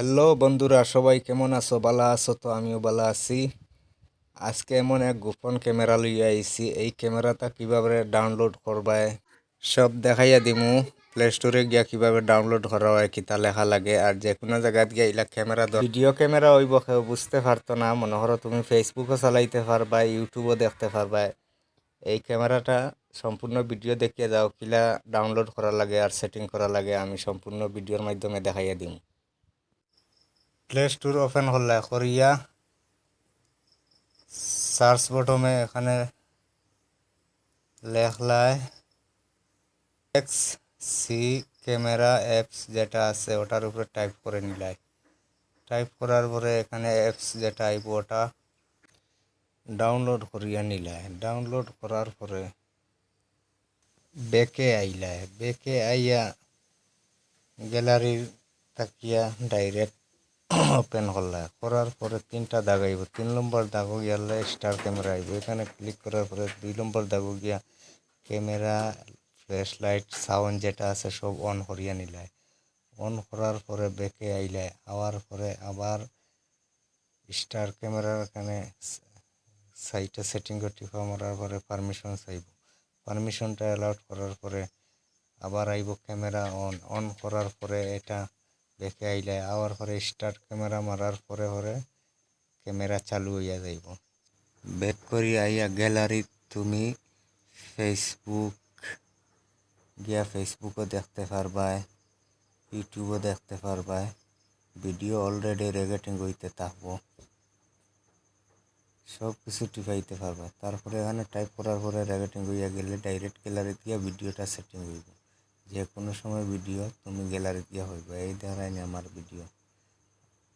Hello বন্ধুরা, সবাই কেমন আছো? ভালো আছো তো? আমিও ভালো আছি। আজকে এমন এক গোপন ক্যামেরা লইয়া আইছি। এই ক্যামেরাটা কীভাবে ডাউনলোড করবায় সব দেখাইয়া দিমু। প্লে স্টোরে গিয়া কীভাবে ডাউনলোড করা হয়, কিতা লেখা লাগে? আর যে কোনো জায়গাত গিয়া ইলা ক্যামেরা ভিডিও ক্যামেরা হইব কেউ বুঝতে পারতো না। মনে করো তুমি ফেসবুকও চালাইতে পারবা ইউটিউবও দেখতে পারবা। এই ক্যামেরাটা সম্পূর্ণ ভিডিও দেখিয়ে যাও, কিলা ডাউনলোড করা লাগে আর সেটিং করা লাগে। আমি সম্পূর্ণ ভিডিওর মাধ্যমে দেখাইয়া দিমু। প্লে স্টোর ওপেন করলে করিয়া সার্চ বটমে এখানে লেখলায় এক্স সি ক্যামেরা অ্যাপস যেটা আছে, ওটার উপরে টাইপ করে নিলাই টাইপ করার পরে এখানে অ্যাপস যেটা আইব ওটা ডাউনলোড করিয়া নিলাই ডাউনলোড করার পরে বেকে আইলায়। বেকে আইয়া গ্যালারির তাকিয়া ডাইরেক্ট ওপেন করলা করার পরে তিনটা দাগ আইব। তিন নম্বর দাগও গিয়ালে স্টার ক্যামেরা আইব। এখানে ক্লিক করার পরে দুই নম্বর দাগও গিয়া ক্যামেরা ফ্ল্যাশ লাইট সাউন্ড যেটা আছে সব অন করিয়া নিলায়। অন করার পরে ব্যাকে আইলায় আওয়ার পরে আবার স্টার ক্যামেরার এখানে সাইটে সেটিং টিপা মারার পরে পারমিশন চাইব। পারমিশনটা অ্যালাউড করার পরে আবার আইব ক্যামেরা অন অন করার পরে এটা দেখে আইলে আওয়ার পরে স্টার্ট ক্যামেরা মারার পরে পরে ক্যামেরা চালু হইয়া যাইব। ব্যাক করি আইয়া গ্যালারি তুমি ফেসবুক গিয়া ফেসবুকও দেখতে পারবায় ইউটিউবও দেখতে পারবায় ভিডিও অলরেডি রেকর্ডিং হইতে থাকব। সব কিছু টিপাইতে পারবা। তারপরে এখানে টাইপ করার পরে রেকর্ডিং হইয়া গেলে ডাইরেক্ট গ্যালারি দিয়া ভিডিওটা সেটিং হইব। যে কোনো সময় ভিডিও তুমি গ্যালারি দিয়া হইবে এই ধরনের আমার ভিডিও।